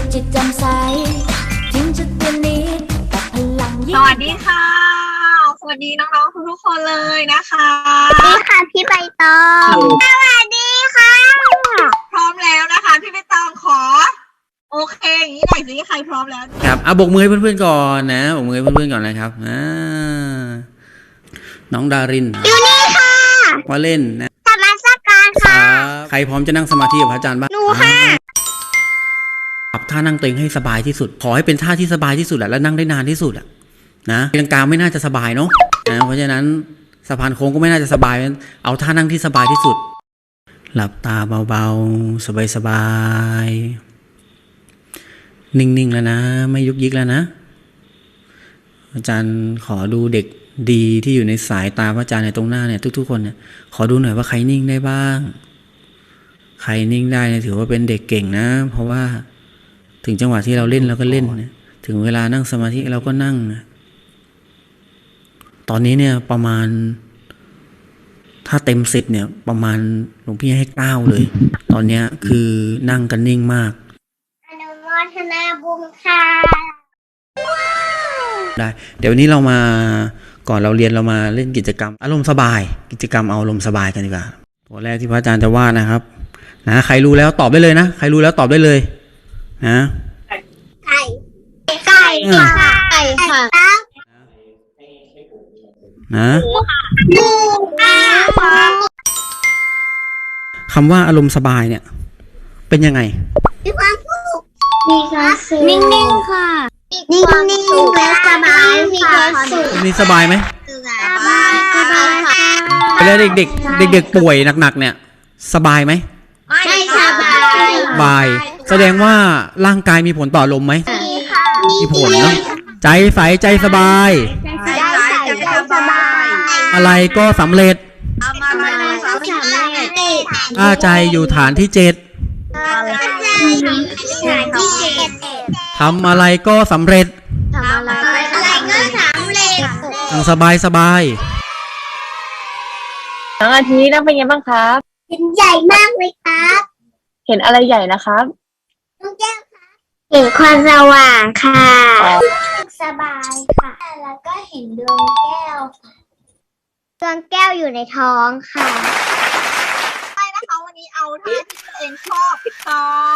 ตจิจำใสถึงจะตัวนิดแต่พลังยิ่งสวัสดีค่ะ สวัสดีน้องๆทุกๆคนเลยนะคะสวัสดีค่ะพี่ใบตองสวัสดีค่ะ พร้อมแล้วนะคะพี่ใบตองขอ โอเคอย่างนี้หน่อยสิใครพร้อมแล้วครับเอาะบกมือให้เพื่อนๆก่อนนะบกมือให้เพื่อนๆก่อนนะครับอ่าน้องดารินอยู่นี่ค่ะว่าเล่นนะสมาสการค่ะ ใครพร้อมจะนั่งสมาธิกับพระอาจารย์บ้างหนูค่ะ ปรับท่านั่งตัวเองให้สบายที่สุด ขอให้เป็นท่าที่สบายที่สุดแหละและนั่งได้นานที่สุดอะนะตีลังกาไม่น่าจะสบายเนาะนะเพราะฉะนั้นสะพานโค้งก็ไม่น่าจะสบาย เอาท่านั่งที่สบายที่สุด หลับตาเบาๆ สบายๆ นิ่งๆ แล้วนะ ไม่ยุกยิกแล้วนะ อาจารย์ขอดูเด็กดีที่อยู่ในสายตาพระอาจารย์ในตรงหน้าเนี่ยทุก ๆ คนเนี่ยขอดูหน่อยว่าใครนิ่งได้บ้าง ใครนิ่งได้เนี่ยถือว่าเป็นเด็กเก่งนะ เพราะว่า ถึงจังหวะที่เราเล่นเราก็เล่นนะถึงเวลานั่งสมาธิเราก็นั่งนะตอนนี้เนี่ยประมาณ ถ้าเต็มสิบเนี่ย ประมาณหลวงพี่ให้เก้าเลย ตอนเนี้ยคือนั่งกันนิ่งมากอนุโมทนาบุญค่ะได้เดี๋ยววันนี้เรามาก่อนเราเรียนเรามาเล่นกิจกรรม อารมณ์สบาย กิจกรรมเอาอารมณ์สบายกันดีกว่าตัวแรกที่พระอาจารย์จะว่านะครับ นะใครรู้แล้วตอบได้เลยนะ ใครรู้แล้วตอบได้เลย นะไก่ไก่ค่ะไก่ค่ะนะหมูค่ะคำว่าอารมณ์สบายเนี่ย เป็นยังไง มีความสุขมีความสุขนิ่งๆค่ะนิ่งๆและสบายมีความสุขมีสบายไหมสบายสบายค่ะเวลาเด็กๆเด็กๆป่วยหนักๆเนี่ย สบายไหมไม่สบายบาย แสดงว่าร่างกายมีผลต่อลมณ์ไหม มีค่ะมีผลเนาะใจใสใจสบาย ใจใส่ใจสบายอะไรก็สำเร็จเอามาทำมาอะไรมาก็สำเร็จถ้าใจอยู่ฐานที่เจ็ดใจอยู่ฐานที่เจ็ดทำอะไรก็สำเร็จทำอะไรอะไรก็สำเร็จอย่างสบายสบายน้องอาทิตย์นั่งเป็นไงบ้างครับ เห็นใหญ่มากเลยครับ เห็นอะไรใหญ่นะครับ น้องแก้วคะเห็นความสว่างค่ะสบายค่ะ แล้วก็เห็นดวงแก้วดวงแก้วอยู่ในท้องค่ะนะคะวันนี้เอาท่าที่ตัวเองชอบสองเออ